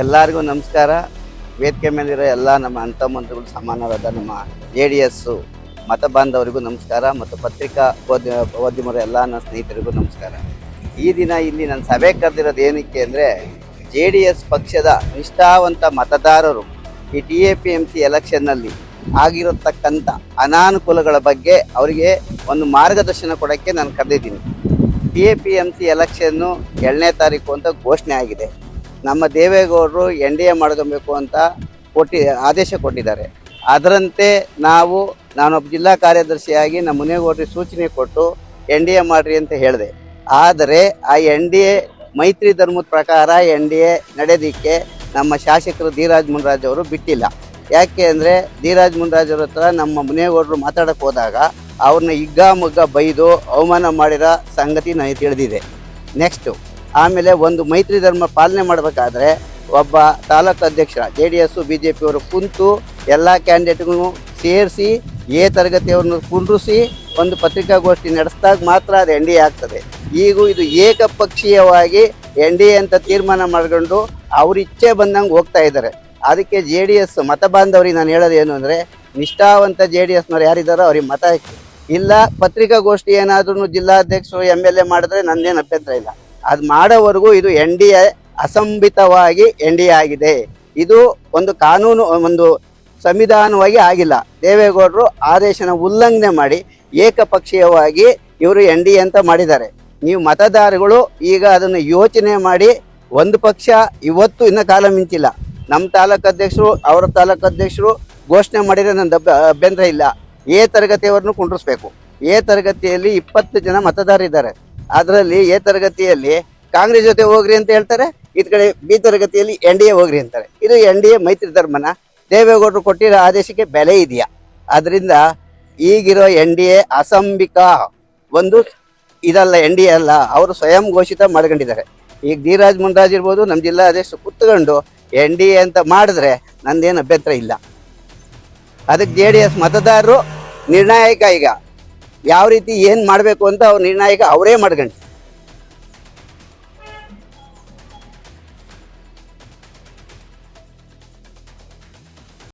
ಎಲ್ಲರಿಗೂ ನಮಸ್ಕಾರ. ವೇದಿಕೆ ಮೇಲಿರೋ ಎಲ್ಲ ನಮ್ಮ ಅಂತಮಂತ್ರಿಗಳು ಸಮಾನರಾದ ನಮ್ಮ ಜೆ ಡಿ ಎಸ್ಸು ಮತ ಬಾಂಧವರಿಗೂ ನಮಸ್ಕಾರ ಮತ್ತು ಪತ್ರಿಕಾ ಉದ್ಯಮರ ಎಲ್ಲ ನನ್ನ ಸ್ನೇಹಿತರಿಗೂ ನಮಸ್ಕಾರ. ಈ ದಿನ ಇಲ್ಲಿ ನನ್ನ ಸಭೆ ಕರೆದಿರೋದು ಏನಕ್ಕೆ ಅಂದರೆ ಜೆ ಡಿ ಎಸ್ ಪಕ್ಷದ ನಿಷ್ಠಾವಂತ ಮತದಾರರು ಈ T A P M C ಎಲೆಕ್ಷನ್ನಲ್ಲಿ ಆಗಿರತಕ್ಕಂಥ ಅನಾನುಕೂಲಗಳ ಬಗ್ಗೆ ಅವರಿಗೆ ಒಂದು ಮಾರ್ಗದರ್ಶನ ಕೊಡೋಕ್ಕೆ ನಾನು ಕರೆದಿದ್ದೀನಿ. T A P M C election ಏಳನೇ ತಾರೀಕು ಅಂತ ಘೋಷಣೆ ಆಗಿದೆ. ನಮ್ಮ ದೇವೇಗೌಡರು ಎನ್ ಡಿ ಎ ಮಾಡ್ಕೊಬೇಕು ಅಂತ ಕೊಟ್ಟಿ ಆದೇಶ ಕೊಟ್ಟಿದ್ದಾರೆ. ಅದರಂತೆ ನಾವು, ನಾನೊಬ್ಬ ಜಿಲ್ಲಾ ಕಾರ್ಯದರ್ಶಿಯಾಗಿ ನಮ್ಮ ಮುನೇಗೌಡರಿಗೆ ಸೂಚನೆ ಕೊಟ್ಟು ಎನ್ ಡಿ ಎ ಮಾಡ್ರಿ ಅಂತ ಹೇಳಿದೆ. ಆದರೆ ಆ ಎನ್ ಡಿ ಎ ಮೈತ್ರಿ ಧರ್ಮದ ಪ್ರಕಾರ ಎನ್ ಡಿ ಎ ನಡೆದಿಕ್ಕೆ ನಮ್ಮ ಶಾಸಕರು ಧೀರಾಜ್ ಮುನ್ರಾಜ್ ಅವರು ಬಿಟ್ಟಿಲ್ಲ. ಯಾಕೆ ಅಂದರೆ ಧೀರಾಜ್ ಮುನ್ರಾಜ್ ಅವ್ರ ಹತ್ರ ನಮ್ಮ ಮುನೇಗೌಡರು ಮಾತಾಡಕ್ಕೆ ಹೋದಾಗ ಅವ್ರನ್ನ ಹಿಗ್ಗ ಮುಗ್ಗ ಬೈದು ಅವಮಾನ ಮಾಡಿರೋ ಸಂಗತಿ ನನಗೆ ತಿಳಿದಿದೆ. ನೆಕ್ಸ್ಟು ಆಮೇಲೆ ಒಂದು ಮೈತ್ರಿ ಧರ್ಮ ಪಾಲನೆ ಮಾಡಬೇಕಾದ್ರೆ ಒಬ್ಬ ತಾಲೂಕು ಅಧ್ಯಕ್ಷ J D S B J ಪಿಯವರು ಕುಂತು ಎಲ್ಲ ಕ್ಯಾಂಡಿಡೇಟ್ಗೂ ಸೇರಿಸಿ, ಎ ತರಗತಿಯವ್ರನ್ನ ಕುಂಡ್ರಿಸಿ, ಒಂದು ಪತ್ರಿಕಾಗೋಷ್ಠಿ ನಡೆಸಿದಾಗ ಮಾತ್ರ ಅದು ಎನ್ ಡಿ ಎ ಆಗ್ತದೆ. ಈಗೂ ಇದು ಏಕಪಕ್ಷೀಯವಾಗಿ ಎನ್ ಡಿ ಎ ಅಂತ ತೀರ್ಮಾನ ಮಾಡಿಕೊಂಡು ಅವ್ರ ಇಚ್ಛೆ ಬಂದಂಗೆ ಹೋಗ್ತಾ ಇದ್ದಾರೆ. ಅದಕ್ಕೆ ಜೆ ಡಿ ಎಸ್ ಮತ ಬಾಂಧವರಿಗೆ ನಾನು ಹೇಳೋದು ಏನು ಅಂದರೆ, ನಿಷ್ಠಾವಂತ ಜೆ ಡಿ ಎಸ್ನವ್ರು ಯಾರಿದ್ದಾರೋ ಅವ್ರಿಗೆ ಮತ ಹಾಕಿ. ಇಲ್ಲ, ಪತ್ರಿಕಾಗೋಷ್ಠಿ ಏನಾದ್ರೂ ಜಿಲ್ಲಾಧ್ಯಕ್ಷರು ಎಂ ಎಲ್ ಎ ಮಾಡಿದ್ರೆ ನಂದೇನು ಅಭ್ಯಂತರ ಇಲ್ಲ. ಅದು ಮಾಡೋವರೆಗೂ ಇದು ಎನ್ ಡಿ ಎ ಅಸಂಬಿತವಾಗಿ ಎನ್ ಡಿ ಆಗಿದೆ. ಇದು ಒಂದು ಕಾನೂನು, ಒಂದು ಸಂವಿಧಾನವಾಗಿ ಆಗಿಲ್ಲ. ದೇವೇಗೌಡರು ಆದೇಶನ ಉಲ್ಲಂಘನೆ ಮಾಡಿ ಏಕಪಕ್ಷೀಯವಾಗಿ ಇವರು ಎನ್ ಡಿ ಅಂತ ಮಾಡಿದ್ದಾರೆ. ನೀವು ಮತದಾರಗಳು ಈಗ ಅದನ್ನು ಯೋಚನೆ ಮಾಡಿ ಒಂದು ಪಕ್ಷ ಇವತ್ತು ಇನ್ನೂ ಕಾಲ ಮಿಂಚಿಲ್ಲ. ನಮ್ಮ ತಾಲೂಕು ಅಧ್ಯಕ್ಷರು, ಅವರ ತಾಲೂಕು ಅಧ್ಯಕ್ಷರು ಘೋಷಣೆ ಮಾಡಿದರೆ ನನ್ನ ಅಭ್ಯಂತರ ಇಲ್ಲ. ಎ ತರಗತಿಯವರನ್ನು ಕುಂಡ್ರಿಸ್ಬೇಕು. ಎ ತರಗತಿಯಲ್ಲಿ ಇಪ್ಪತ್ತು ಜನ ಮತದಾರರಿದ್ದಾರೆ. ಅದರಲ್ಲಿ ಎ ತರಗತಿಯಲ್ಲಿ ಕಾಂಗ್ರೆಸ್ ಜೊತೆ ಹೋಗ್ರಿ ಅಂತ ಹೇಳ್ತಾರೆ ಇದ್ ಕಡೆ ಬಿ ತರಗತಿಯಲ್ಲಿ ಎನ್ ಡಿ ಎ ಹೋಗ್ರಿ ಅಂತಾರೆ. ಇದು ಎನ್ ಡಿ ಎ ಮೈತ್ರಿ ಧರ್ಮನ ದೇವೇಗೌಡರು ಕೊಟ್ಟಿರೋ ಆದೇಶಕ್ಕೆ ಬೆಲೆ ಇದೆಯಾ? ಅದರಿಂದ ಈಗಿರೋ ಎನ್ ಡಿ ಎ ಅಸಂಬಿಕ ಒಂದು ಇದಲ್ಲ, ಎನ್ ಡಿ ಎ ಅಲ್ಲ, ಅವರು ಸ್ವಯಂ ಘೋಷಿತ ಮಾಡ್ಕೊಂಡಿದ್ದಾರೆ. ಈಗ ಧೀರಾಜ್ ಮುನ್ರಾಜ್ ಇರ್ಬೋದು ನಮ್ಮ ಜಿಲ್ಲಾ ಆದೇಶ ಕುತ್ಕೊಂಡು ಎನ್ ಡಿ ಎ ಅಂತ ಮಾಡಿದ್ರೆ ನಂದೇನು ಅಭ್ಯಂತರ ಇಲ್ಲ. ಅದಕ್ಕೆ ಜೆ ಡಿ ಎಸ್ ಮತದಾರರು ನಿರ್ಣಾಯಕ ಈಗ. ಯಾವ ರೀತಿ ಏನು ಮಾಡಬೇಕು ಅಂತ ಅವ್ರ ನಿರ್ಣಾಯಕ ಅವರೇ ಮಾಡ್ಕೊಂಡು